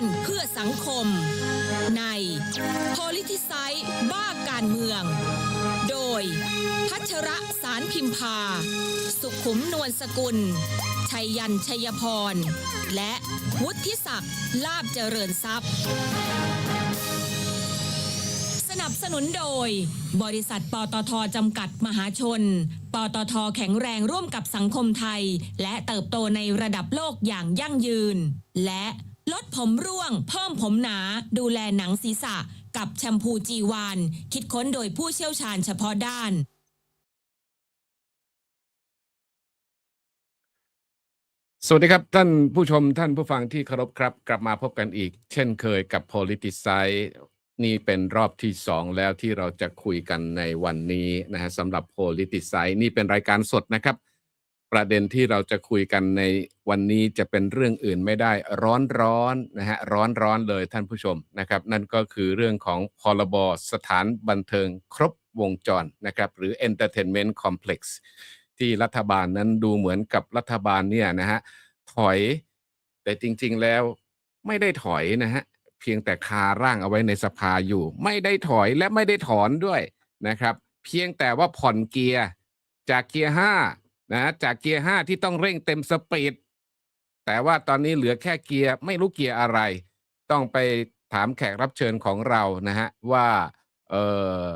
านเพื่อสังคม ใน Politicize บ้าการเมือง โดย พัชระสารพิมพา สุขุมนวลสกุล ชัยยันชัยพร และวุฒิศักดิ์ลาบเจริญทรัพย์ สนับสนุนโดย บริษัทปตทจำกัดมหาชน ปตทแข็งแรงร่วมกับสังคมไทย และเติบโตในระดับโลกอย่างยั่งยืน และ ลดผมร่วง เพิ่มผมหนา ดูแลหนังศีรษะ กับแชมพูจีวานคิดค้นโดยผู้เชี่ยวชาญเฉพาะด้าน สวัสดีครับท่านผู้ชมท่านผู้ฟังที่เคารพครับ กลับมาพบกันอีก เช่นเคยกับ Politicize นี่เป็นรอบที่สองแล้วที่เราจะคุยกันในวันนี้นะฮะสำหรับ Politicize นี่เป็นรายการสดนะครับ ประเด็นที่เราจะคุยกันในวันนี้จะเป็นเรื่องอื่นไม่ได้ร้อนร้อนๆนะฮะร้อนร้อนๆเลยท่านผู้ชมนะครับ นั่นก็คือเรื่องของพรบสถานบันเทิงครบวงจรนะครับหรือ Entertainment Complex ที่รัฐบาลนั้นดูเหมือนกับรัฐบาลเนี่ยนะฮะถอย แต่จริงๆแล้วไม่ได้ถอยนะฮะเพียงแต่คาร่างเอาไว้ในสภาอยู่ ไม่ได้ถอยและไม่ได้ถอนด้วยนะครับ เพียงแต่ว่าผ่อนเกียร์จากเกียร์ห้า นะจากเกียร์ห้าที่ต้องเร่งเต็มสปีดแต่ว่าตอนนี้เหลือแค่เกียร์ไม่รู้เกียร์อะไร ต้องไปถามแขกรับเชิญของเรานะฮะว่าเอ่อ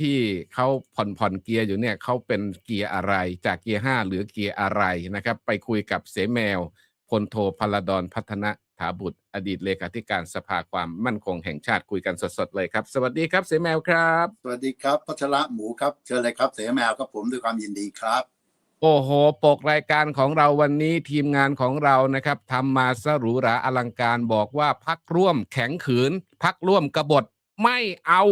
ที่เขาผ่อนผ่อนเกียร์อยู่เนี่ยเขาเป็นเกียร์อะไร จากเกียร์ห้าเหลือเกียร์อะไรนะครับ ไปคุยกับเสแมวพลโทพลดอนพัฒนะถาบุตร อดีตเลขาธิการสภาความมั่นคงแห่งชาติคุยกันสดๆเลยครับ สวัสดีครับเสแมวครับ สวัสดีครับพัชระหมูครับเชิญเลยครับเสแมวครับผมด้วยความยินดีครับ โอ้โห ปกรายการของเราวันนี้ทีมงานของเรานะครับทำมาสหรูหราอลังการบอกว่าพักร่วมแข็งขืน พักร่วมกบฏไม่เอา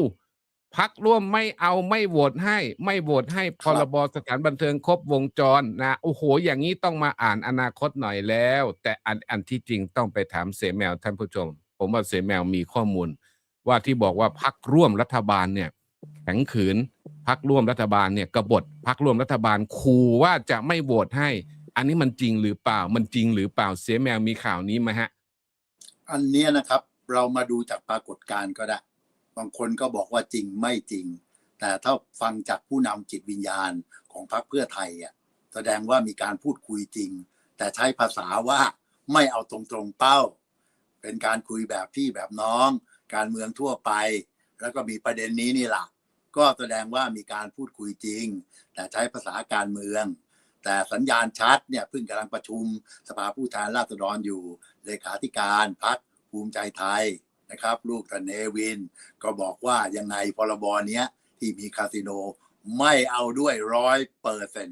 พักร่วมไม่เอาไม่โหวตให้ ไม่โหวตให้พรบสถานบันเทิงครบวงจรนะโอ้โห อย่างนี้ต้องมาอ่านอนาคตหน่อยแล้ว แต่อันอันที่จริงต้องไปถามเสแมวท่านผู้ชม ผมว่าเสแมวมีข้อมูล ว่าที่บอกว่าพักร่วมรัฐบาลเนี่ย แข็งขืน พักร่วมรัฐบาลเนี่ยกบฏพักร่วมรัฐบาลขู่ว่าจะไม่โหวตให้ อันนี้มันจริงหรือเปล่า มันจริงหรือเปล่าเสียแมวมีข่าวนี้ไหมฮะ อันเนี้ยนะครับ เรามาดูจากปรากฏการณ์ก็ได้ บางคนก็บอกว่าจริงไม่จริง แต่ถ้าฟังจากผู้นำจิตวิญญาณของพรรคเพื่อไทยอะแสดงว่ามีการพูดคุยจริง แต่ใช้ภาษาว่าไม่เอาตรงๆเป้า เป็นการคุยแบบพี่แบบน้อง การเมืองทั่วไป แล้วก็มีประเด็นนี้นี่แหละ ก็แสดงว่ามีการพูดคุยจริง แต่ใช้ภาษาการเมือง แต่สัญญาณชัดเนี่ยเพิ่งกำลังประชุมสภาผู้แทนราษฎรอยู่เลขาธิการพักภูมิใจไทยนะครับ ลูกตนเนวิน ก็บอกว่ายังไงพรบเนี้ยที่มีคาสิโนไม่เอาด้วยร้อยเปอร์เซ็น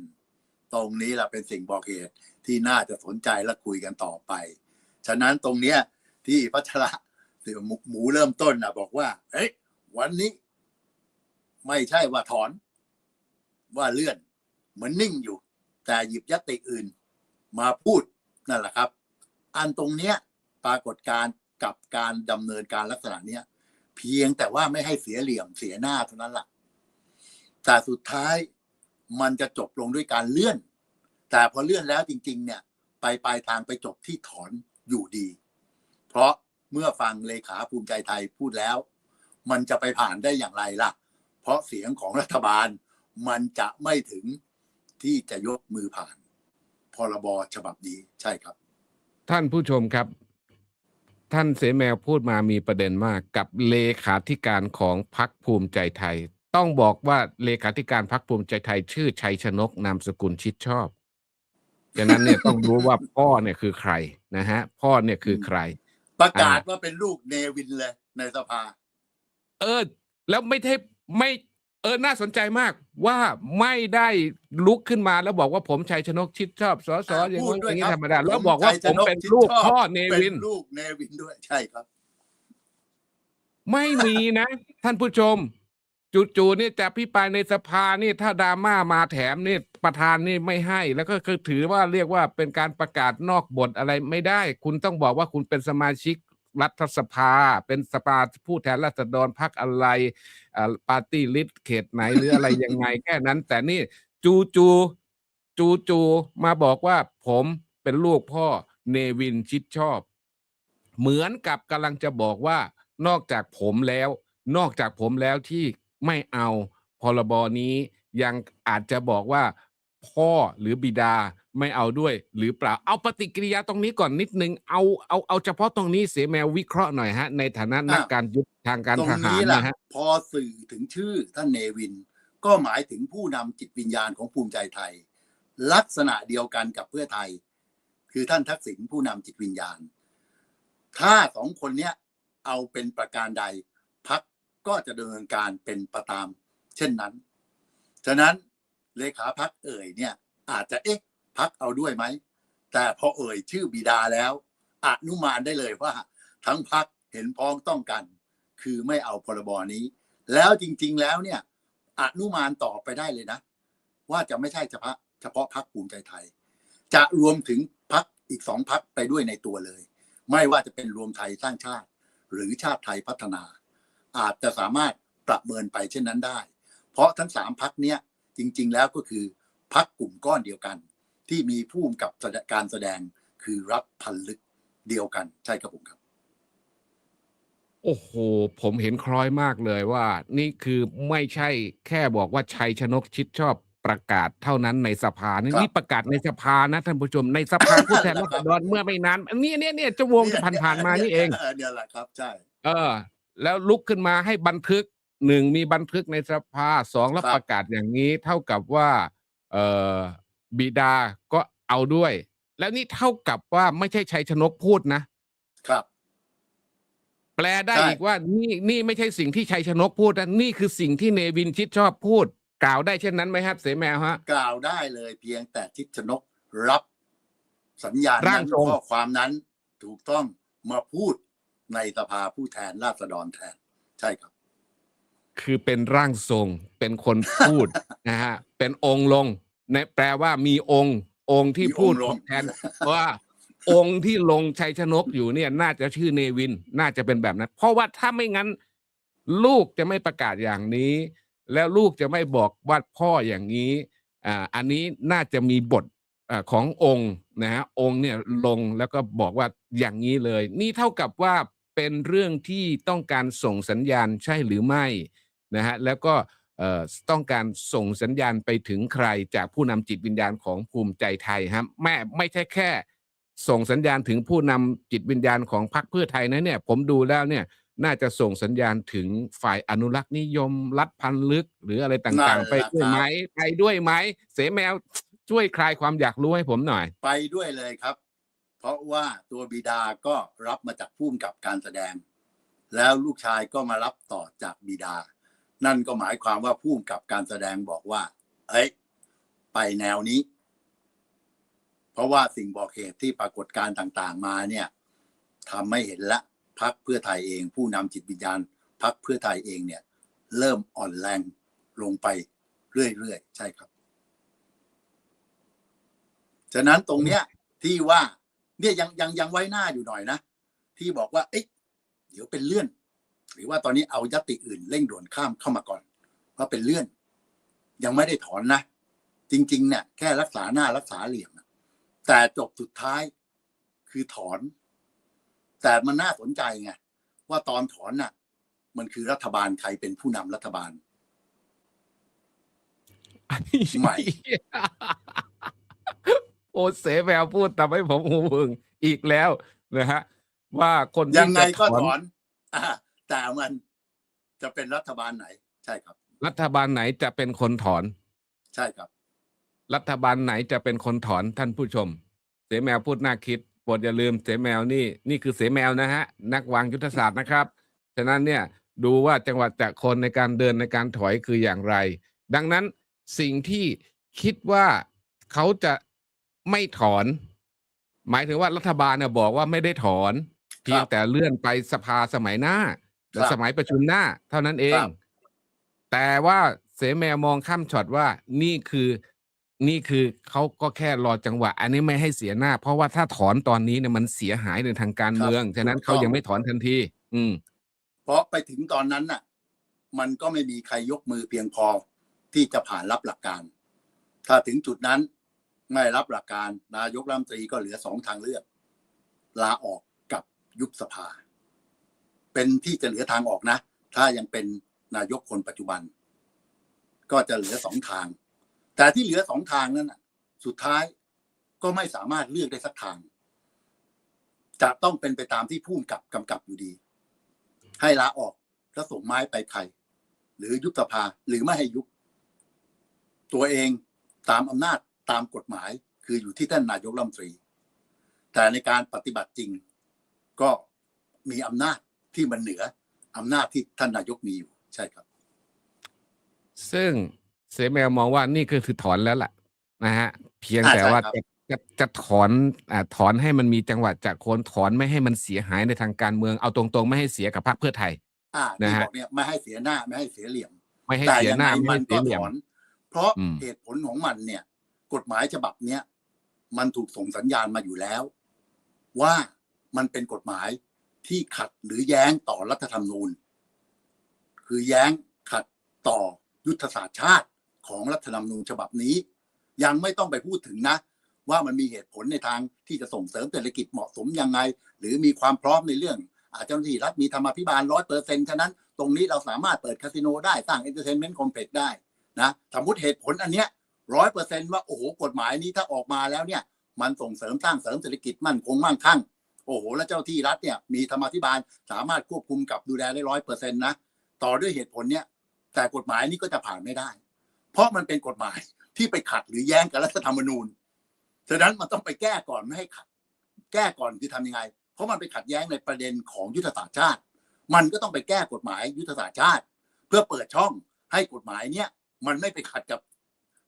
ตรงนี้แหละเป็นสิ่งบอกเหตุที่น่าจะสนใจและคุยกันต่อไป ฉะนั้นตรงเนี้ยที่พัชระหมูเริ่มต้นนะบอกว่าเฮ้ยวันนี้ ไม่ใช่ว่าถอน ว่าเลื่อน เหมือนนิ่งอยู่ แต่หยิบยติอื่น มาพูดนั่นแหละครับ อันตรงเนี้ยปรากฏการกับการดำเนินการลักษณะเนี้ย เพียงแต่ว่าไม่ให้เสียเหลี่ยมเสียหน้าเท่านั้นแหละแต่สุดท้ายมันจะจบลงด้วยการเลื่อน แต่พอเลื่อนแล้วจริง ๆ เนี่ย ไปปลายทางไปจบที่ถอนอยู่ดี เพราะเมื่อฟังเลขาภูมิใจไทยพูดแล้ว มันจะไปผ่านได้อย่างไรล่ะ เพราะเสียงของรัฐบาลมันจะไม่ถึงที่จะยกมือผ่าน พรบฉบับนี้ใช่ครับ ท่านผู้ชมครับ ท่านเสแมวพูดมามีประเด็นมากกับเลขาธิการของพักภูมิใจไทย ต้องบอกว่าเลขาธิการพักภูมิใจไทย ชื่อชัยชนกนามสกุลชิดชอบฉะนั้นเนี่ยต้องรู้ว่าพ่อเนี่ยคือใครนะฮะ พ่อเนี่ยคือใคร ประกาศอ่าว่าเป็นลูกเนวินเลยในสภา เออ แล้วไม่ใช่ ไม่เออน่าสนใจมากว่าไม่ได้ลุกขึ้นมาแล้วบอกว่าผมชัยชนกชิดชอบสอสออ่าอย่างพูดนั้นอด้วยย่างนี้ครับธรรมดาแล้วผมบอกว่าชัยผชมนกเป็นชิดลูกชอบพ่อเนเป็วินนลูกเนวินด้วยใช่ครับ ไม่มีนะ ท่านผู้ชมจู่ๆนี่จะพิปรายในสภานี่ถ้าดราม่ามาแถมนี่ประธานนี่ไม่ให้ แล้วก็คือถือว่าเรียกว่าเป็นการประกาศนอกบทอะไรไม่ได้ คุณต้องบอกว่าคุณเป็นสมาชิก รัฐสภา เป็นสภาผู้แทนราษฎรพักอะไรปาร์ตี้ลิสต์เขตไหนหรืออะไรยังไงแค่นั้น แต่นี่จูจูจูจูมาบอกว่าผมเป็นลูกพ่อเนวินชิดชอบ เหมือนกับกำลังจะบอกว่านอกจากผมแล้ว นอกจากผมแล้วที่ไม่เอาพรบนี้ยังอาจจะบอกว่า พ่อหรือบิดาไม่เอาด้วย หรือเปล่าเอาปฏิกิริยาตรงนี้ก่อนนิดนึงเอาเอาเอาเฉพาะตรงนี้เสียแมววิเคราะห์หน่อยฮะ ในฐานะนักการยุทธทางการตรงทหารนี้แหละนะฮะพอสื่อถึงชื่อท่านเนวิน ก็หมายถึงผู้นำจิตวิญญาณของภูมิใจไทย ลักษณะเดียวกันกับเพื่อไทย คือท่านทักษิณผู้นำจิตวิญญาณ ถ้าสองคนเนี้ยเอาเป็นประการใดพักก็จะดำเนินการเป็นประตาม เช่นนั้น ฉะนั้น เลขาพักเอ่ยเนี่ย อาจจะเอ๊ะพักเอาด้วยไหม แต่พอเอ่ยชื่อบิดาแล้วอนุมานได้เลยว่า ทั้งพักเห็นพ้องต้องกัน คือไม่เอาพรบนี้ แล้วจริง ๆแล้วเนี่ยอนุมานต่อไปได้เลยนะ ว่าจะไม่ใช่เฉพาะเฉพาะพักภูมิใจไทย จะรวมถึงพักอีกสองพักไปด้วยในตัวเลย ไม่ว่าจะเป็นรวมไทยสร้างชาติ หรือชาติไทยพัฒนา อาจจะสามารถประเมินไปเช่นนั้นได้ เพราะทั้งสามพักเนี้ย จริง ๆ แล้วก็คือพักกลุ่มก้อนเดียวกัน ที่มีผู้กำกับการแสดงคือรัฐพันลึกเดียวกัน ใช่ครับผมครับ โอ้โห ผมเห็นคล้อยมากเลยว่า นี่คือไม่ใช่แค่บอกว่าชัยชนกชิดชอบประกาศเท่านั้นในสภานี่ครับนี่ประกาศในสภานะท่านผู้ชมในสภาผู้แทนราษฎรเมื่อไม่นานอันนี้เนี่ยเนี่ยจะวงจะผ่านผ่านๆมานี่เองเนี่ยแหละครับใช่เออ แล้วลุกขึ้นมาให้บันทึก หนึ่งมีบันทึกในสภาสองแล้วครับ ประกาศอย่างนี้ เท่ากับว่าเออบิดาก็เอาด้วย แล้วนี่เท่ากับว่าไม่ใช่ชัยชนกพูดนะ ครับ แปลได้ใช่ อีกว่านี่นี่ไม่ใช่สิ่งที่ชัยชนกพูดนะนี่คือสิ่งที่เนวินชิดชอบพูด กล่าวได้เช่นนั้นไหมครับเสแมวฮะ กล่าวได้เลยเพียงแต่ทิศชนกรับสัญญาณร่างนั้นทรง ข้อความนั้นถูกต้องมาพูดในสภาผู้แทนราษฎรแทน ใช่ครับ คือเป็นร่างทรง เป็นคนพูดนะฮะเป็นองค์ลงในแปลว่ามีองค์องค์ที่มีองค์พูดลงแทนว่า องค์ที่ลงชัยชนกอยู่เนี่ย น่าจะชื่อเนวิน น่าจะเป็นแบบนั้น เพราะว่าถ้าไม่งั้น ลูกจะไม่ประกาศอย่างนี้ แล้วลูกจะไม่บอกว่าพ่ออย่างนี้อ่าอันนี้น่าจะมีบทอาขององค์นะฮะองค์เนี่ยลงแล้วก็บอกว่าอย่างนี้เลย นี่เท่ากับว่าเป็นเรื่องที่ต้องการส่งสัญญาณใช่หรือไม่ นะฮะแล้วก็เอ่อต้องการส่งสัญญาณไปถึงใครจากผู้นำจิตวิญญาณของภูมิใจไทยฮะแม่ไม่ใช่แค่ ส่งสัญญาณถึงผู้นำจิตวิญญาณของพรรคเพื่อไทยนะเนี่ยผมดูแล้วเนี่ยน่าจะส่งสัญญาณถึงฝ่ายอนุรักษ์นิยม รัฐพันลึก หรืออะไรนั่ต่างนๆแหไปละด้วยครับไหมไปด้วยไหมเสแมวช่วยคลายความอยากรู้ให้ผมหน่อย ไปด้วยเลยครับ เพราะว่าตัวบิดาก็รับมาจากผู้กำกับการแสดง แล้วลูกชายก็มารับต่อจากบิดา นั่นก็หมายความว่าผู้กำกับการแสดงบอกว่า เอ้ย ไปแนวนี้ เพราะว่าสิ่งบอกเหตุที่ปรากฏการต่างๆ มาเนี่ยทำให้เห็นละพักเพื่อไทยเอง ผู้นำจิตวิญญาณพักเพื่อไทยเองเนี่ย เริ่มอ่อนแรงลงไปเรื่อยๆ ใช่ครับ ฉะนั้นตรงเนี้ยที่ว่าเนี่ยยังยังยังไว้หน้าอยู่หน่อยนะ ที่บอกว่า เอ๊ะเดี๋ยวเป็นเลื่อน หรือว่าตอนนี้เอายติอื่นเร่งด่วนข้ามเข้ามาก่อนว่าเป็นเลื่อน ยังไม่ได้ถอนนะ จริงๆเนี่ยแค่รักษาหน้ารักษาเหลี่ยมนะแต่จบสุดท้ายคือถอน แต่มันน่าสนใจไงว่าตอนถอนน่ะ มันคือรัฐบาลใครเป็นผู้นำรัฐบาลใหม่โอเสแมวพูดทำให้ผมหูผึ่งอีกแล้วนะฮะ ว่าคนที่ยังไงก็จะถอนอ่า แต่มันจะเป็นรัฐบาลไหน ใช่ครับ รัฐบาลไหนจะเป็นคนถอน ใช่ครับ รัฐบาลไหนจะเป็นคนถอนท่านผู้ชม เสแมวพูดน่าคิดโปรดอย่าลืมเสแมวนี่นี่คือเสแมวนะฮะ นักวางยุทธศาสตร์นะครับ ฉะนั้นเนี่ยดูว่าจังหวัดจากคนในการเดินในการถอยคืออย่างไร ดังนั้นสิ่งที่คิดว่าเขาจะไม่ถอน หมายถึงว่ารัฐบาลเนี่ยบอกว่าไม่ได้ถอน เพียงแต่เลื่อนไปสภาสมัยหน้า หรือครับสมัยประชุมหน้า เท่านั้นเองครับแต่ว่าเสแมวมองข้ามช็อตว่านี่คือนี่คือเขาก็แค่รอจังหวะ อันนี้ไม่ให้เสียหน้า เพราะว่าถ้าถอนตอนนี้เนี่ยมันเสียหายในทางการเมือง ฉะนั้นเขายังไม่ถอนทันที อืม เพราะไปถึงตอนนั้นน่ะ มันก็ไม่มีใครยกมือเพียงพอที่จะผ่านรับหลักการ ถ้าถึงจุดนั้นไม่รับหลักการ นายกรัฐมนตรีก็เหลือสองทางเลือก ลาออกกับยุบสภา เป็นที่จะเหลือทางออกนะ ถ้ายังเป็นนายกคนปัจจุบัน ก็จะเหลือสองทาง แต่ที่เหลือสองทางนั้นสุดท้ายก็ไม่สามารถเลือกได้สักทาง จะต้องเป็นไปตามที่ผู้กำกับกำกับอยู่ดี ให้ลาออกแล้วส่งไม้ไปใคร หรือยุบสภาหรือไม่ให้ยุบตัวเองตามอำนาจตามกฎหมาย คืออยู่ที่ท่านนายกรัฐมนตรี แต่ในการปฏิบัติจริงก็มีอำนาจ ที่มันเหนืออำนาจที่ท่านนายกมีอยู่ใช่ครับ ซึ่งเสแมวมองว่านี่ก็คือถอนแล้วล่ะนะฮะเพียงอ่าแต่ใช่ว่าครับจะจะจะถอนอ่าถอนให้มันมีจังหวะจากโคนถอนไม่ให้มันเสียหายในทางการเมืองเอาตรงๆ ไม่ให้เสียกับพรรคเพื่อไทย อ่านะที่ฮะ บอกเนี่ยไม่ให้เสียหน้าไม่ให้เสียเหลี่ยมไม่ให้แต่เสียยังหไงน้าไม่มัให้นเสีก็ยเหลี่ยถมอนเพราะอืม เหตุผลของมันเนี่ย กฎหมายฉบับเนี้ยมันถูกส่งสัญญาณมาอยู่แล้ว ว่ามันเป็นกฎหมาย ที่ขัดหรือแย้งต่อรัฐธรรมนูญ คือแย้งขัดต่อยุทธศาสตร์ชาติของรัฐธรรมนูญฉบับนี้ ยังไม่ต้องไปพูดถึงนะ ว่ามันมีเหตุผลในทางที่จะส่งเสริมเศรษฐกิจเหมาะสมยังไง หรือมีความพร้อมในเรื่อง อาเจ้าหน้าที่รัฐมีธรรมาภิบาลร้อยเปอร์เซ็นต์ฉะนั้น ตรงนี้เราสามารถเปิดคาสิโนได้สร้างเอนเตอร์เทนเมนต์คอมเพล็กซ์ได้นะสมมติเหตุผลอันเนี้ยร้อยเปอร์เซ็นต์ว่าโอ้โหกฎหมายนี้ถ้าออกมาแล้วเนี่ยมันส่งเสริมสร้างเสริมเศรษฐกิจมั่นคงมั่งคั่ง โอ้โห แล้วเจ้าที่รัฐเนี่ยมีธรรมาภิบาลสามารถควบคุมกับดูแลได้ร้อยเปอร์เซ็นต์นะต่อด้วยเหตุผลเนี่ยแต่กฎหมายนี้ก็จะผ่านไม่ได้ เพราะมันเป็นกฎหมายที่ไปขัดหรือแย้งกับรัฐธรรมนูญฉะนั้นมันต้องไปแก้ก่อนไม่ให้ขัด แก้ก่อนคือทำยังไง เพราะมันไปขัดแย้งในประเด็นของยุทธศาสตร์ชาติ มันก็ต้องไปแก้กฎหมายยุทธศาสตร์ชาติ เพื่อเปิดช่องให้กฎหมายเนี่ยมันไม่ไปขัดกับ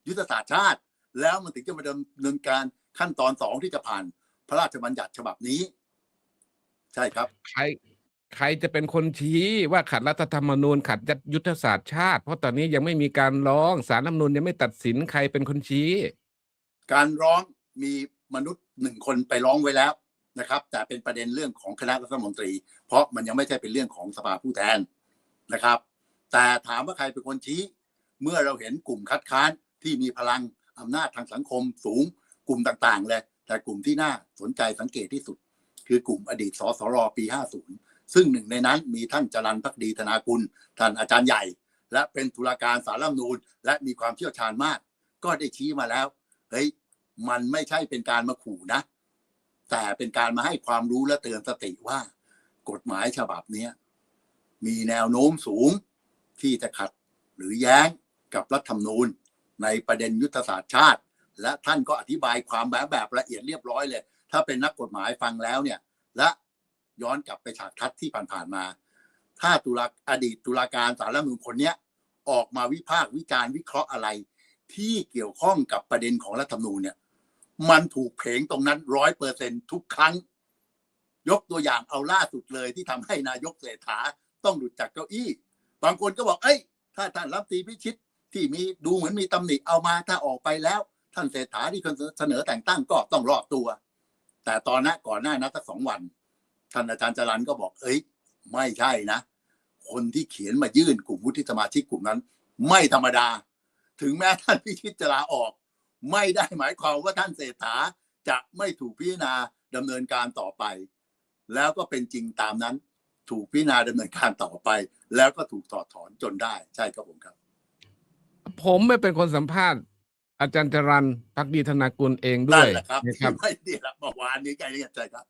ยุทธศาสตร์ชาติ แล้วมันถึงจะมาดำเนินการขั้นตอนสองที่จะผ่านพระราชบัญญัติฉบับนี้ ใช่ครับ ใครใครจะเป็นคนชี้ว่าขัดรัฐธรรมนูญขัดยุทธศาสตร์ชาติ เพราะตอนนี้ยังไม่มีการร้องสารรัฐธรรมนูญยังไม่ตัดสินใครเป็นคนชี้ การร้องมีมนุษย์หนึ่งคนไปร้องไว้แล้วนะครับ แต่เป็นประเด็นเรื่องของคณะรัฐมนตรี เพราะมันยังไม่ใช่เป็นเรื่องของสภาผู้แทนนะครับ แต่ถามว่าใครเป็นคนชี้ เมื่อเราเห็นกลุ่มคัดค้านที่มีพลังอำนาจทางสังคมสูงกลุ่มต่างๆเลยแต่กลุ่มที่น่าสนใจสังเกตที่สุด คือกลุ่มอดีตสสรปี 50 ซึ่งหนึ่งในนั้นมีท่านจรันพักดีธนากุลท่านอาจารย์ใหญ่ และเป็นตุลาการสารรัฐธรรมนูญและมีความเชี่ยวชาญมาก ก็ได้ชี้มาแล้วเฮ้ยมันไม่ใช่เป็นการมาขู่นะ แต่เป็นการมาให้ความรู้และเตือนสติว่า กฎหมายฉบับนี้มีแนวโน้มสูงที่จะขัดหรือแย้งกับรัฐธรรมนูญ ในประเด็นยุทธศาสตร์ชาติ และท่านก็อธิบายความแบบแบบละเอียดเรียบร้อยเลย ถ้าเป็นนักกฎหมายฟังแล้วเนี่ย และย้อนกลับไปฉากทัศน์ที่ผ่านๆมา ถ้าตุลาอดีตตุลาการสารรัฐมนูญคนเนี้ยออกมาวิพากษ์วิจารณ์วิเคราะห์อะไร ที่เกี่ยวข้องกับประเด็นของรัฐธรรมนูญเนี่ย มันถูกเพงตรงนั้นร้อยเปอร์เซ็นทุกครั้ง ยกตัวอย่างเอาล่าสุดเลยที่ทำให้นายกเศรษฐาต้องหลุดจากเก้าอี้ บางคนก็บอกเอ้ย ถ้าท่านรัฐมนตรีพิชิตที่มีดูเหมือนมีตำหนิเอามาถ้าออกไปแล้ว ท่านเศรษฐาที่เสนอแต่งตั้งก็ต้องรอดตัว แต่ตอนนั้นก่อนหน้านั้นสักสองวัน ท่านอาจารย์จรันก็บอก เอ้ย ไม่ใช่นะ คนที่เขียนมายื่นกลุ่มวุฒิสมาชิกกลุ่มนั้น ไม่ธรรมดา ถึงแม้ท่านพิชิตจะลาออก ไม่ได้หมายความว่าท่านเศรษฐาจะไม่ถูกพิจารณาดำเนินการต่อไป แล้วก็เป็นจริงตามนั้น ถูกพิจารณาดำเนินการต่อไป แล้วก็ถูกถอดถอนจนได้ ใช่ครับผมครับ ผมไม่เป็นคนสัมภาษณ์ อาจารย์จรันพักดีธนากุลเองด้นั่วนยแหละครับนะคที่รับไม่ดีละเมื่อวานนี้ใจเรียนใจครับ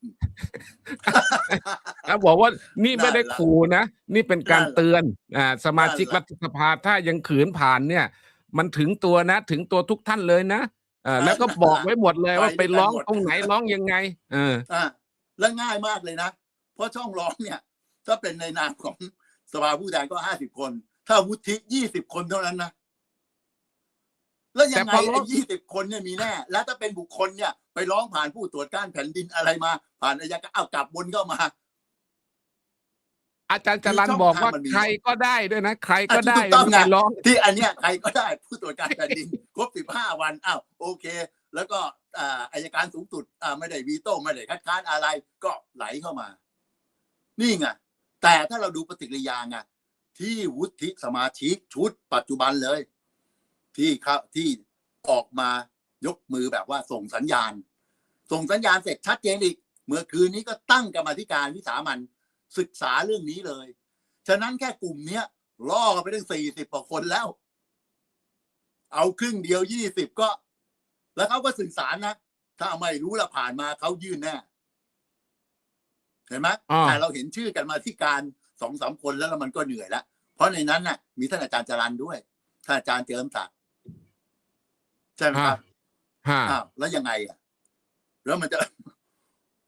แล้วบอกว่านี่ไม่ได้นั่นแหละขู่นะ นี่เป็นการนั่นแหละเตือนอ่าสมาชิกนั่นแหรัละฐสภาถ้ายังขืนผ่านเนี่ย มันถึงตัวนะ ถึงตัวทุกท่านเลยนะเออแล้วก็บอกไว้หมดเลยว่าไปร้องตรงไหนร้องยังไงเออ อ่าและง่ายมากเลยนะ เพราะช่องร้องเนี่ย ถ้าเป็นในนามของสภาผู้แทนก็ห้าสิบคน ถ้าวุฒิยี่สิบคนเท่านั้นนะ แล้วยังไงแต่พอร้ไอ้องยี่สิบคนเนี่ยมีแน่ แล้วถ้าเป็นบุคคลเนี่ย ไปร้องผ่านผู้ตรวจการแผ่นดินอะไรมา ผ่านอายการเอากลับวนเข้ามา อาจารย์จรันคือช่องบอกว่าทางมันมีใครก็ได้ด้วยนะ ใครก็อะได้ถูกต้องไม่ไงร้องที่อันเนี้ยใครก็ได้ผู้ตรวจการแผ่นดินครบสิบห้าวันอ้าวโอเค แล้วก็อ่าอายการสูงสุดอ่าไม่ได้วีโต้ไม่ได้คัดค้านอะไรก็ไหลเข้ามา นี่ไงแต่ถ้าเราดูปฏิกิริยาไงที่วุฒิสมาชิกชุดปัจจุบันเลย ที่เข้าที่ออกมายกมือแบบว่าส่งสัญญาณ ส่งสัญญาณเสร็จชัดเจนอีก เมื่อคืนนี้ก็ตั้งกรรมาธิการวิสามันศึกษาเรื่องนี้เลย ฉะนั้นแค่กลุ่มเนี้ยล่อกันไปตั้งสี่สิบกว่าคนแล้ว เอาครึ่งเดียวยี่สิบก็ แล้วเขาก็สื่อสารนะถ้าไม่รู้ละผ่านมาเขายื่นแน่เห็นไหมอ่าแต่เราเห็นชื่อกันมาที่การสองสามคนแล้วแล้วมันก็เหนื่อยแล้วเพราะในนั้นน่ะ มีท่านอาจารย์จรันด้วยท่านอาจารย์เจิมศักดิ์ ใช่ไหมครับฮะอ้าวแล้วยังไงอะ แล้วมันจะ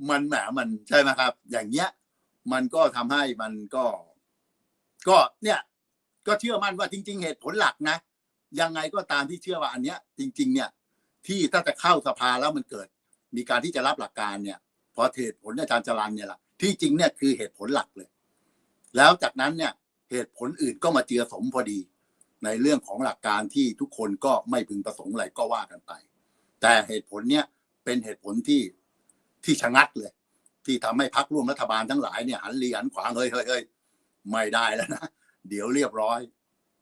มันแหมมันใช่ไหมครับ อย่างเงี้ย มันก็ทำให้มันก็ ก็เนี่ย ก็เชื่อมั่นว่าจริง ๆ เหตุผลหลักนะยังไงก็ตามที่เชื่อว่าอันเนี้ย จริง ๆ เนี่ย ที่ถ้าจะเข้าสภาแล้วมันเกิด มีการที่จะรับหลักการเนี่ยเพอเหตุผลอาจารย์จรันเนี่ยแหละที่จริงเนี่ยคือเหตุผลหลักเลย แล้วจากนั้นเนี่ย เหตุผลอื่นก็มาเจือสมพอดี ในเรื่องของหลักการที่ทุกคนก็ไม่พึงประสงค์อะไรก็ว่ากันไป แต่เหตุผลเนี่ยเป็นเหตุผลที่ที่ชะงัดเลย ที่ทำให้พักร่วมรัฐบาลทั้งหลายเนี่ยหันเรีหันขวางเฮ้ยเฮ้ยเฮ้ยไม่ได้แล้วนะเดี๋ยวเรียบร้อย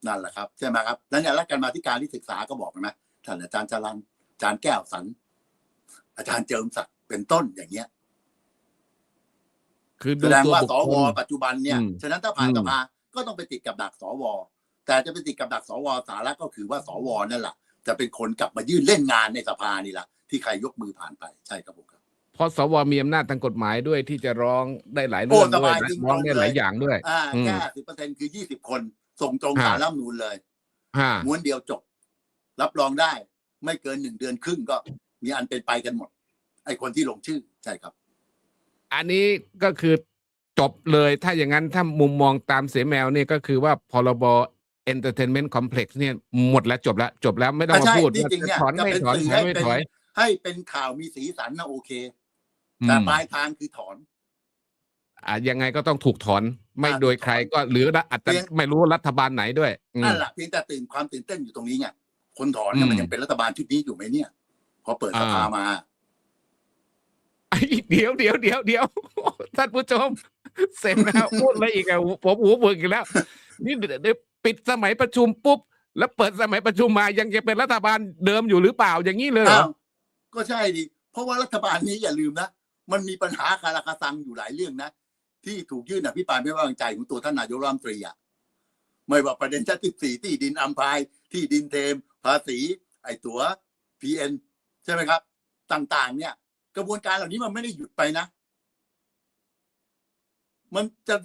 นั่นแหละครับใช่ไหมครับแล้วเนี่ยรัฐการมาธิการที่ศึกษาก็บอกเห็นไหมท่านอาจารย์จรันอาจารย์แก้วสัน อาจารย์เจิมศักดิ์เป็นต้นอย่างเงี้ยคือแสดูดงตัวว่าบุคสควลปัจจุบันเนี่ยอืมฉะนั้นถ้าผ่านอืมสภาก็ต้องไปติดกับดักสว แต่จะไปติดกับดักสวสาระก็คือว่าสวนั่นแหละจะเป็นคนกลับมายื่นเล่นงานในสภานี่แหละที่ใครยกมือผ่านไปใช่ครับผมครับเพราะสวมีอำนาจทางกฎหมายด้วยที่จะร้องได้หลายโอ้เรื่องสด้วยบายนะจริงร้องได้ตรงเลยหลายอย่างด้วยอ่าอืมแค่สิบเปอร์เซ็นคือยี่สิบคน ส่งตรงฮะสารรัฐธรรมนูนเลยฮะม้วนเดียวจบ รับรองได้ ไม่เกินหนึ่งเดือนครึ่งก็ มีอันเป็นไปกันหมด ไอ้คนที่ลงชื่อใช่ครับ อันนี้ก็คือจบเลยถ้าอย่างนั้นถ้ามุมมองตามเสแมวเนี่ยก็คือว่าพรบ Entertainment Complex เนี่ยหมดแล้วจบแล้วจบแล้วไม่ต้องมาใช่พูดจว่าริงๆจะเนี่ยถอนจะไม่เป็นถอนสื่อถอยให้ไม่เป็นถอยให้เป็นข่าวมีสีสันนะโอเคอืแต่มปลายทางคือถอนอะยังไงก็ต้องถูกถอนไม่อะโดยใครก็หรืออาจจะเพียงไม่รู้รัฐบาลไหนด้วยอืมนั่นแหละเพียงแต่ตื่นความตื่นเต้นอยู่ตรงนี้ไงคนถอนเนี่ยอืมมันยังเป็นรัฐบาลชุดนี้อยู่ไหมเนี่ยพอเปิดสภาอ่ามมาไอ้เดี๋ยวเดี๋ยวเดี๋ยวเดี๋ยวท่านผู้ชมเสร็จแล้วพูดอะไรอีกอะผมหูเบิกอีกแล้ว นี่เดี๋ยวเดี๋ยว ปิดสมัยประชุมปุ๊บ แล้วเปิดสมัยประชุมมายังจะเป็นรัฐบาลเดิมอยู่หรือเปล่าอย่างนี้เลยเหรอก็ใช่ดิเพราะว่ารัฐบาลนี้อย่าลืมนะ มันมีปัญหาคาราคาซังอยู่หลายเรื่องนะ ที่ถูกยื่นอภิปรายไม่ไว้วางใจของตัวท่านนายกรัฐมนตรีอะไม่ว่าประเด็นชาติสี่ที่ดินอัมพายที่ดินเทม ภาษี ไอตัวพีเอ็นใช่ไหมครับ ต่างๆ เนี่ย กระบวนการเหล่านี้มันไม่ได้หยุดไปนะ มันจะ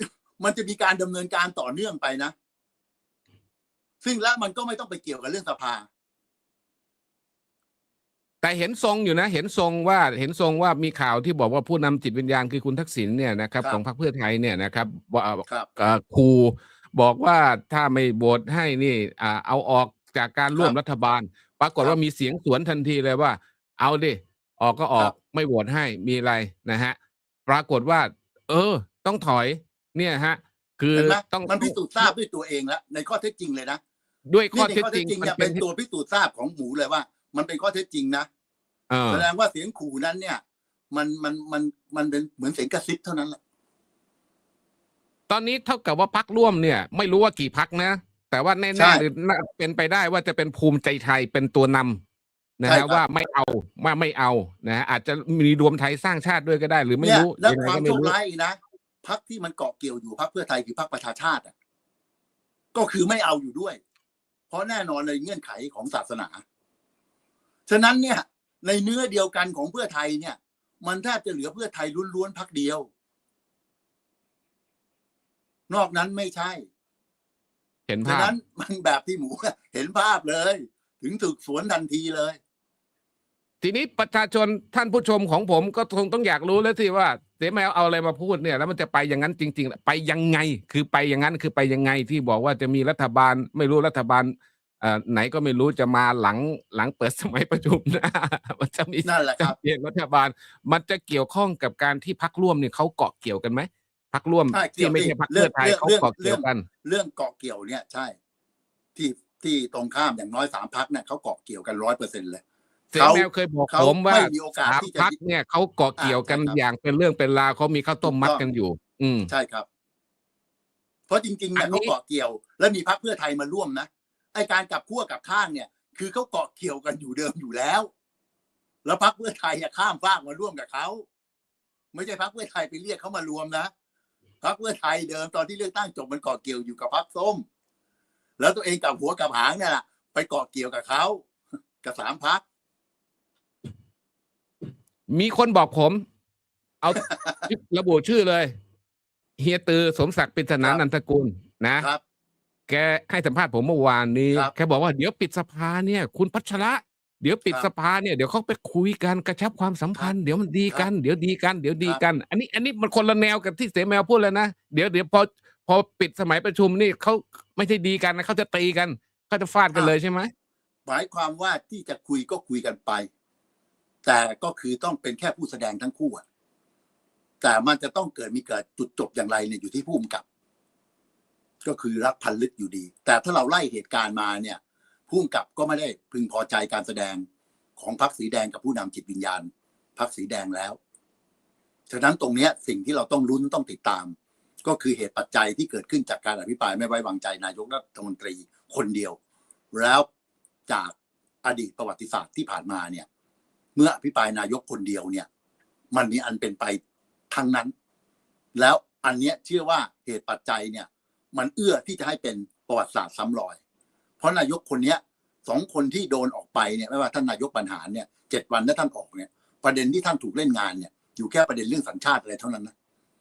มันจะมีการดำเนินการต่อเนื่องไปนะ ซึ่งและมันก็ไม่ต้องไปเกี่ยวกับเรื่องสภา แต่เห็นทรงอยู่นะ เห็นทรงว่าเห็นทรงว่ามีข่าวที่บอกว่าผู้นำจิตวิญญาณคือคุณทักษิณเนี่ยนะครับ ครับของพรรคเพื่อไทยเนี่ยนะครับว่าครับ เอ่อครูบอกว่าถ้าไม่โหวตให้นี่อ่าเอาออกจากการร่วมครับรัฐบาล ปรากฏครับว่ามีเสียงสวนทันทีเลยว่า เอาดิออกก็ออครักบ ไม่โหวตให้มีอะไรนะฮะปรากฏว่า เออ ต้องถอยเนี่ยฮะ คือเห็นไหมต้อง มันพิสูจน์ทราบด้วยตัวเองแล้วในข้อเท็จจริงเลยนะ ด้วยข้อนี่ในเท็จข้อจริงเท็จจริงมันเนี่ยเป็เป็นนตัวพิสูจน์ทราบของหมูเลยว่า มันเป็นข้อเท็จจริงนะเออแสดงว่าเสียงขู่นั้นเนี่ย มันมันมันมันเป็นเหมือนเสียงกระซิบเท่านั้นแหละตอนนี้เท่ากับว่าพักร่วมเนี่ย ไม่รู้ว่ากี่พักนะ แต่ว่าใช่แน่ๆหรือน่าเป็นไปได้ว่าจะเป็นภูมิใจไทยเป็นตัวนำนะใช่ครัฮะบว่าไม่เอาว่าไม่เอานะฮะอาจจะมีรวมไทยสร้างชาติด้วยก็ได้ หรือไม่เนี่ยรู้แล้วยังไงความก็ไม่โชครู้ร้ายอีกนะพักที่มันเกาะเกี่ยวอยู่พักเพื่อไทยคือพักประชาชาติอะก็คือไม่เอาอยู่ด้วยเพ ราะแน่นอนเลยเงื่อนไขของศาสนา ฉะนั้นเนี่ย ในเนื้อเดียวกันของเพื่อไทยเนี่ย มันแทบจะเหลือเพื่อไทยล้วนๆพักเดียว นอกนั้นไม่ใช่ เห็นฉะภาพนั้นมันแบบที่หมูเห็นภาพเลย ถึงถึกสวนทันทีเลย ทีนี้ประชาชนท่านผู้ชมของผมก็คงต้องอยากรู้แล้วสิว่าเสีย แมวเอาอะไรมาพูดเนี่ยแล้วมันจะไปอย่างนั้นจริง ๆ ไปยังไง คือไปอย่างนั้นคือไปยังไงที่บอกว่าจะมีรัฐบาลไม่รู้รัฐบาลเอ่อไหนก็ไม่รู้จะมาหลังหลังเปิดสมัยประชุมหนะมันจะมีนั่นแหละคจะรับเปลี่ยนรัฐบาล มันจะเกี่ยวข้องกับการที่พักร่วมเนี่ยเขาเกาะเกี่ยวกันไหมพักร่วมใช่เกี่ที่ยวไม่สิใช่พักเรื่เพื่องอไทยเขาเรื่องเกาะเกี่ยวกัน เรื่องเกาะเกี่ยวเนี่ยใช่ ที่ที่ตรงข้ามอย่างน้อยสามพักเนี่ยเขาเกาะเกี่ยวกันร้อยเปอร์เซ็นเลย เสียเขาแมวเคยบอกเขาผมว่าไม่มีโอกาสสามที่จะพักเนี่ยเขาเกาะเกี่ยวกันอ่าใช่ครับอย่างเป็นเรื่องเป็นราวเขามีข้าวต้มมัดถูกต้องกันอยู่ อืมใช่ครับ เพราะจริงๆเนี่ยอันนี้เขาเกาะเกี่ยว แล้วมีพักเพื่อไทยมาร่วมนะไอการกลับขั้วกลับข้างเนี่ย คือเขาเกาะเกี่ยวกันอยู่เดิมอยู่แล้ว แล้วพักเพื่อไทยอะข้ามฟากมาร่วมกับเขาไม่ใช่พักเพื่อไทยไปเรียกเขามารวมนะพักเพื่อไทยเดิมตอนที่เลือกตั้งจบมันเกาะเกี่ยวอยู่กับพักส้ม แล้วตัวเองกับหัวกับหางเนี่ยแหละไปเกาะเกี่ยวกับเขากับสามพัก มีคนบอกผม เอาระบุชื่อเลย เฮียตือสมศักดิ์ปริศนานันทกุลนะครับ แกให้สัมภาษณ์ผมเมื่อวานนี้ ครับแกบอกว่าเดี๋ยวปิดสภาเนี่ย คุณพัชระ เดี๋ยวปิดครับสภาเนี่ยเดี๋ยวเขาไปคุยกันกระชับความสัมพันธ์เดี๋ยวมันดีกันเดี๋ยวดีกันเดี๋ยวดีกัน อันนี้อันนี้มันคนละแนวกับที่เสแมวพูดเลยนะเดี๋ยวเดี๋ยวพอพอปิดสมัยประชุมนี่เขาไม่ใช่ดีกันนะเขาจะตีกันเขาจะฟาดกันเลยใช่ไหม หมายความว่าที่จะคุยก็คุยกันไป แต่ก็คือต้องเป็นแค่ผู้แสดงทั้งคู่อะแต่มันจะต้องเกิดมีเกิดจุดจบอย่างไรเนี่ยอยู่ที่ผู้กำกับ ก็คือรักพันลึกอยู่ดี แต่ถ้าเราไล่เหตุการณ์มาเนี่ยผู้กำกับก็ไม่ได้พึงพอใจการแสดงของพรรคสีแดงกับผู้นำจิตวิญญาณพรรคสีแดงแล้วฉะนั้นตรงเนี้ยสิ่งที่เราต้องลุ้นต้องติดตาม ก็คือเหตุปัจจัยที่เกิดขึ้นจากการอภิปรายไม่ไว้วางใจนายกรัฐมนตรีคนเดียว แล้วจากอดีตประวัติศาสตร์ที่ผ่านมาเนี่ย เมื่ออภิปรายนายกคนเดียวเนี่ย มันมีอันเป็นไปทั้งนั้น แล้วอันเนี้ยเชื่อว่าเหตุปัจจัยเนี่ย มันเอื้อที่จะให้เป็นประวัติศาสตร์ซ้ำรอย เพราะนายกคนเนี้ยสองคนที่โดนออกไปเนี่ยไม่ว่าท่านนายกบรรหาเนี่ยเจ็ดวันที่ท่านออกเนี่ย ประเด็นที่ท่านถูกเล่นงานเนี่ยอยู่แค่ประเด็นเรื่องสัญชาติอะไรเท่านั้นนะ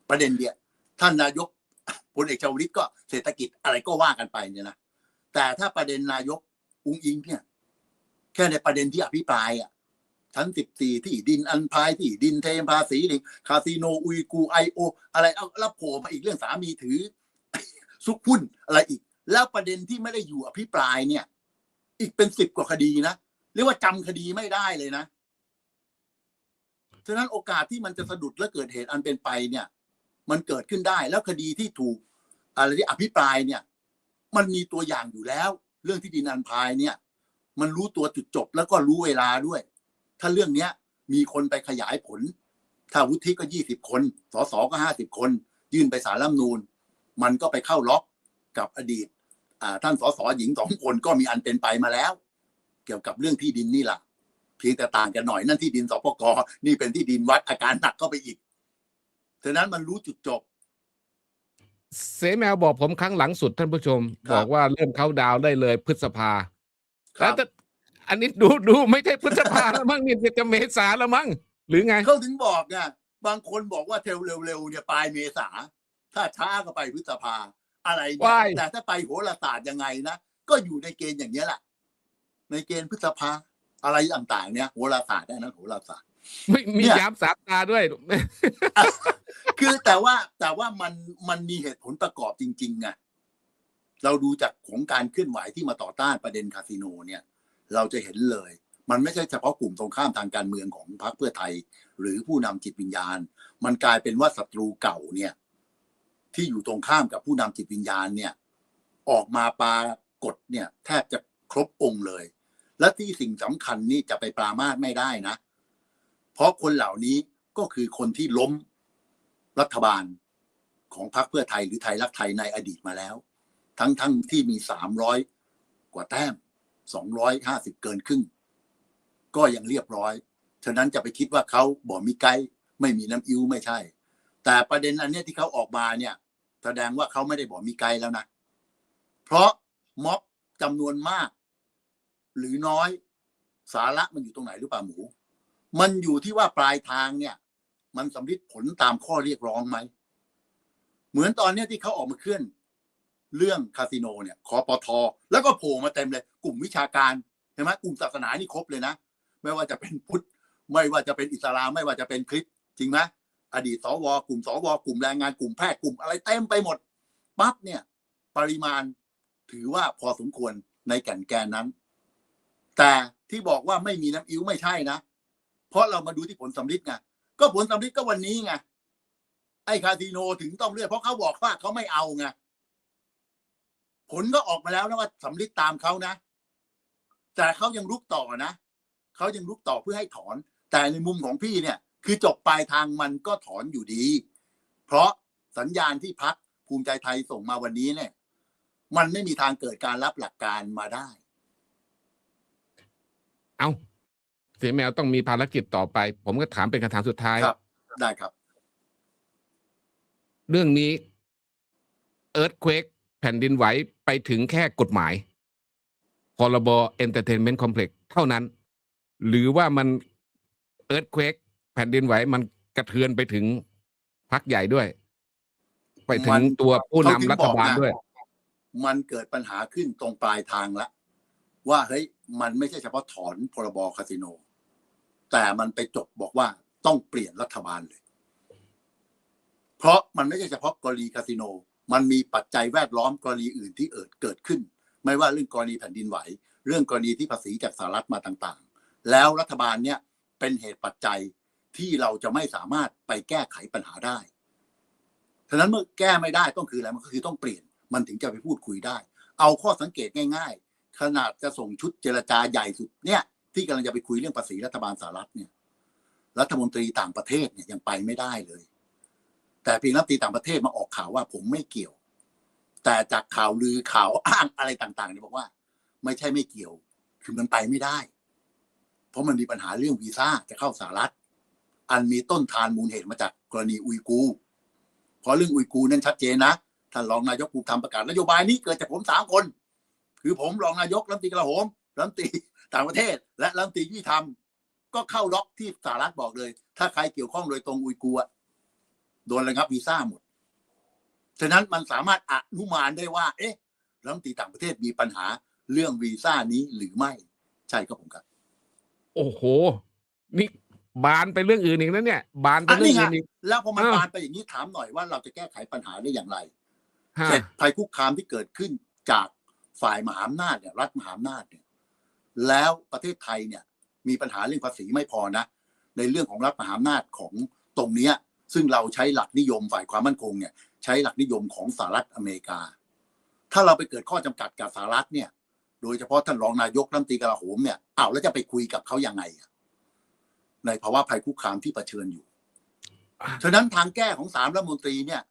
ประเด็นเดียท่านนายกพลเอกชวลิตก็เศรษฐกิจอะไรก็ว่ากันไปเนี่ยนะแต่ถ้าประเด็นนายกอุ้งอิงเนี่ย แค่ในประเด็นที่อภิปรายอะ ชั้นสิบสี่ที่ดินอันพายที่ดินเทมภาษีลิงคาสิโนอุยกูไอโอ อะไรเอาแล้วโผล่มาอีกเรื่องสามีถือ ซุกหุ้นอะไรอีก แล้วประเด็นที่ไม่ได้อยู่อภิปรายเนี่ย อีกเป็นสิบกว่าคดีนะเรียกว่าจำคดีไม่ได้เลยนะฉะนั้นโอกาสที่มันจะสะดุดและเกิดเหตุอันเป็นไปเนี่ย มันเกิดขึ้นได้แล้วคดีที่ถูกอะไรที่อภิปรายเนี่ย มันมีตัวอย่างอยู่แล้ว เรื่องที่ดินอันพายเนี่ย มันรู้ตัวจุดจบแล้วก็รู้เวลาด้วย ถ้าเรื่องเนี้ย มีคนไปขยายผล ถ้าวุฒิก็ยี่สิบคน สสก็ห้าสิบคน ยื่นไปสารรัฐธรรมนูนมันก็ไปเข้าล็อกกับอดีตอ่าท่านสสหญิงสองคนก็มีอันเป็นไปมาแล้ว เกี่ยวกับเรื่องที่ดินนี่แหละเพียงแต่ต่างกันหน่อยนั่นที่ดินสปกนี่เป็นที่ดินวัดอาการหนักเข้าไปอีกฉะนั้นมันรู้จุดจบ เสแมวบอกผมครั้งหลังสุดท่านผู้ชมครับบอกว่าเริ่มเข้าดาวน์ได้เลยพฤษภาคแล้รัวบจะ อันนี้ดูดูไม่ใช่พฤษภาแล้วมั้งนี่จะเมษาแล้วมั้งหรือไงเขาถึงบอกไงบางคนบอกว่าเทวเร็วๆเนี่ยปลายเมษา ถ้าช้าก็ไปพฤษภาอะไรเนี่ยว้ายแต่ถ้าไปโหราศาสตร์ยังไงนะก็อยู่ในเกณฑ์อย่างเนี้ยแหละในเกณฑ์พฤษภาอะไรต่างๆ เนี่ยโหราศาสตร์ได้นะโหราศาสตร์ไม่มีเนี่ยยามสามตาด้วย คือแต่ว่าแต่ว่ามันมันมีเหตุผลประกอบจริงๆไงเราดูจากของการเคลื่อนไหวที่มาต่อต้านประเด็นคาสิโนเนี่ย เราจะเห็นเลย มันไม่ใช่เฉพาะกลุ่มตรงข้ามทางการเมืองของพรรคเพื่อไทย หรือผู้นำจิตวิญญาณ มันกลายเป็นว่าศัตรูเก่าเนี่ยที่อยู่ตรงข้ามกับผู้นำจิตวิญญาณเนี่ยออกมาปากฏเนี่ยแทบจะครบองค์เลย และที่สิ่งสำคัญนี่จะไปปรามาสไม่ได้นะ เพราะคนเหล่านี้ก็คือคนที่ล้มรัฐบาลของพรรคเพื่อไทยหรือไทยรักไทยในอดีตมาแล้ว ทั้งทั้งที่มีสามร้อยกว่าแต้ม สองร้อยห้าสิบเกินครึ่ง ก็ยังเรียบร้อย ฉะนั้นจะไปคิดว่าเขาบอกมีไกด์ไม่มีน้ำอิ้วไม่ใช่ แต่ประเด็นอันนี้ที่เขาออกมาเนี่ย แสดงว่าเขาไม่ได้บอกมีไกด์แล้วนะ เพราะม็อบจำนวนมาก หรือน้อยสาระมันอยู่ตรงไหนหรือเปล่าหมู มันอยู่ที่ว่าปลายทางเนี่ย มันสำลิดผลตามข้อเรียกร้องไหม เหมือนตอนนี้ที่เขาออกมาเคลื่อน เรื่องคาสิโนเนี่ยคอปทแล้วก็โผล่มาเต็มเลย กลุ่มวิชาการเห็นไหมกลุ่มศาสนานี่ครบเลยนะ ไม่ว่าจะเป็นพุทธ ไม่ว่าจะเป็นอิสลาม ไม่ว่าจะเป็นคริสจริงไหมอดีตสวกลุ่มสวกลุ่มแรงงานกลุ่มแพทย์กลุ่มอะไรเต็มไปหมดปั๊บเนี่ย ปริมาณถือว่าพอสมควรในแก่นแกนนั้น แต่ที่บอกว่าไม่มีน้ำอิ้วไม่ใช่นะ เพราะเรามาดูที่ผลสำลิดไงก็ผลสำลิดก็วันนี้ไงไอ้คาสิโนถึงต้องเลือกเพราะเขาบอกว่าเขาไม่เอาไง ผลก็ออกมาแล้วนะว่าสำลิดตามเขานะ แต่เขายังลุกต่อนะเขายังลุกต่อเพื่อให้ถอน แต่ในมุมของพี่เนี่ย คือจบปลายทางมันก็ถอนอยู่ดี เพราะสัญญาณที่พักภูมิใจไทยส่งมาวันนี้เนี่ย มันไม่มีทางเกิดการรับหลักการมาได้ เอาเสียแมวต้องมีภารกิจต่อไป ผมก็ถามเป็นคำถามสุดท้ายครับ ได้ครับ เรื่องนี้เอิร์ธเควก แผ่นดินไหวไปถึงแค่กฎหมายพรบ Entertainment Complex เท่านั้น หรือว่ามันเอิร์ธเควกแผ่นดินไหวมันกระเทือนไปถึงพักใหญ่ด้วย ไปถึงตัวผู้นำรัฐบาลด้วย มันเกิดปัญหาขึ้นตรงปลายทางละ ว่าเฮ้ยมันไม่ใช่เฉพาะถอนพรบคาสิโน แต่มันไปจบบอกว่าต้องเปลี่ยนรัฐบาลเลย เพราะมันไม่ใช่เฉพาะกรณีคาสิโน มันมีปัจจัยแวดล้อมกรณีอื่นที่เอิดเกิดขึ้น ไม่ว่าเรื่องกรณีแผ่นดินไหว เรื่องกรณีที่ภาษีจากสหรัฐมาต่างๆ แล้วรัฐบาลเนี่ยเป็นเหตุปัจจัยที่เราจะไม่สามารถไปแก้ไขปัญหาได้ฉะนั้นเมื่อแก้ไม่ได้ต้องคืออะไรมันก็คือต้องเปลี่ยน มันถึงจะไปพูดคุยได้ เอาข้อสังเกตง่าย ๆ ขนาดจะส่งชุดเจรจาใหญ่สุดเนี่ยที่กำลังจะไปคุยเรื่องภาษีรัฐบาลสหรัฐเนี่ยรัฐมนตรีต่างประเทศเนี่ยยังไปไม่ได้เลย แต่เพียงรัฐมนตรีต่างประเทศมาออกข่าวว่าผมไม่เกี่ยว แต่จากข่าวลือข่าวอ้างอะไรต่างๆเนี่ยบอกว่า ไม่ใช่ไม่เกี่ยว คือมันไปไม่ได้ เพราะมันมีปัญหาเรื่องวีซ่าจะเข้าสหรัฐ อันมีต้นทานมูลเหตุมาจากกรณีอุยกูเพราะเรื่องอุยกูนั้นชัดเจนนะท่านรองนายกภูมิธรรมประกาศนโยบายนี้เกิดจากผมสามคน คือผมรองนายกรัฐมนตรีกลาโหมรัฐมนตรีต่างประเทศ และรัฐมนตรียุติธรรม ก็เข้าล็อกที่สหรัฐบอกเลย ถ้าใครเกี่ยวข้องโดยตรงอุยกูอะ โดนระงับวีซ่าหมด ฉะนั้นมันสามารถอนุมานได้ว่า เอ๊ะรัฐมนตรีต่างประเทศมีปัญหาเรื่องวีซ่านี้หรือไม่ ใช่ครับผมครับ โอ้โห นี่บานไปเรื่องอื่นอีกนะเนี่ย บานไปอะเรื่นี่องไงอื่นอีกแล้วพอมันอ้าวบานไปอย่างนี้ถามหน่อยว่าเราจะแก้ไขปัญหาได้อย่างไรฮะเสร็จภัยคุกคามที่เกิดขึ้นจากฝ่ายมหาอำนาจเนี่ยรัฐมหาอำนาจเนี่ย แล้วประเทศไทยเนี่ย มีปัญหาเรื่องภาษีไม่พอนะในเรื่องของรัฐมหาอำนาจของตรงเนี้ย ซึ่งเราใช้หลักนิยมฝ่ายความมั่นคงเนี่ยใช้หลักนิยมของสหรัฐอเมริกา ถ้าเราไปเกิดข้อจำกัดกับสหรัฐเนี่ย โดยเฉพาะท่านรองนายกรัฐมนตรีกลาโหมเนี่ยอ้าวแล้วจะไปคุยกับเขายังไง ในภาวะภัยคุกคามที่เผชิญอยู่ ฉะนั้นทางแก้ของสามรัฐมนตรีเนี่ย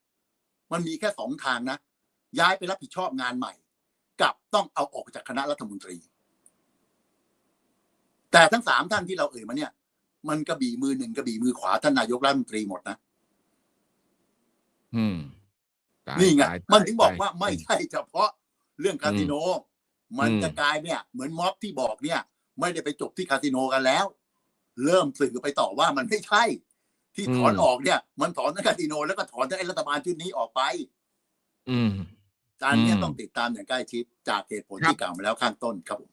มันมีแค่สองทางนะ ย้ายไปรับผิดชอบงานใหม่ กับต้องเอาออกจากคณะรัฐมนตรี แต่ทั้งสามท่านที่เราเอ่ยมาเนี่ย มันกระบี่มือหนึ่งกระบี่มือขวาท่านนายกรัฐมนตรีหมดนะอืมตายนี่ไงตายมันถึงบอกตยว่าไม่ใช่เฉพาะเรื่องคาสิโน มันอืมจะกลายเนี่ย เหมือนม็อบที่บอกเนี่ย ไม่ได้ไปจบที่คาสิโนกันแล้ว เริ่มสื่อไปต่อว่ามันไม่ใช่ ที่ถอนออกเนี่ย มันถอนทั้งคาสิโน แล้วก็ถอนทั้งไอ้รัฐบาลชุดนี้ออกไป อืมการเนี้ยอืมต้องติดตามอย่างใกล้ชิดจากเหตุผลครับที่กล่าวมาแล้วข้างต้นครับผม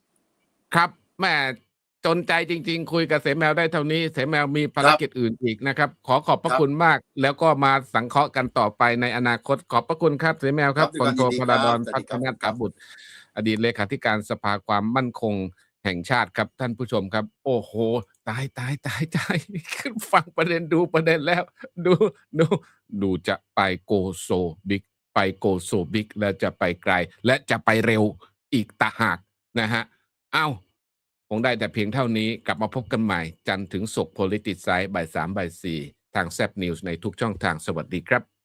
ครับแม่ จนใจจริง ๆ คุยกับเสแมวได้เท่านี้ เสแมวมีภารกิจอื่นอีกนะครับ ขอขอบพระครับคุณมาก แล้วก็มาสังเคราะห์กันต่อไปในอนาคต ขอบพระคุณครับ เสแมวครับครับพลโทด้วยพความลายินดีดครัอบนสวัสพัดีฒครับนาตาบุตร อดีตเลขาธิการสภาความมั่นคงแห่งชาติครับท่านผู้ชมครับ โอ้โห ตายตายตายตายขึ้นฟังประเด็นดูประเด็นแล้ว ดูดูดูจะไปโกโซบิ๊กไปโกโซบิ๊กแล้วจะไปไกล และจะไปเร็วอีกตาหากนะฮะ เอ้า คงได้แต่เพียงเท่านี้กลับมาพบกันใหม่ จันทร์ถึงศุกร์ Politics Side บ่ายสามบ่ายสี่ทางแซบนิวส์ในทุกช่องทางสวัสดีครับ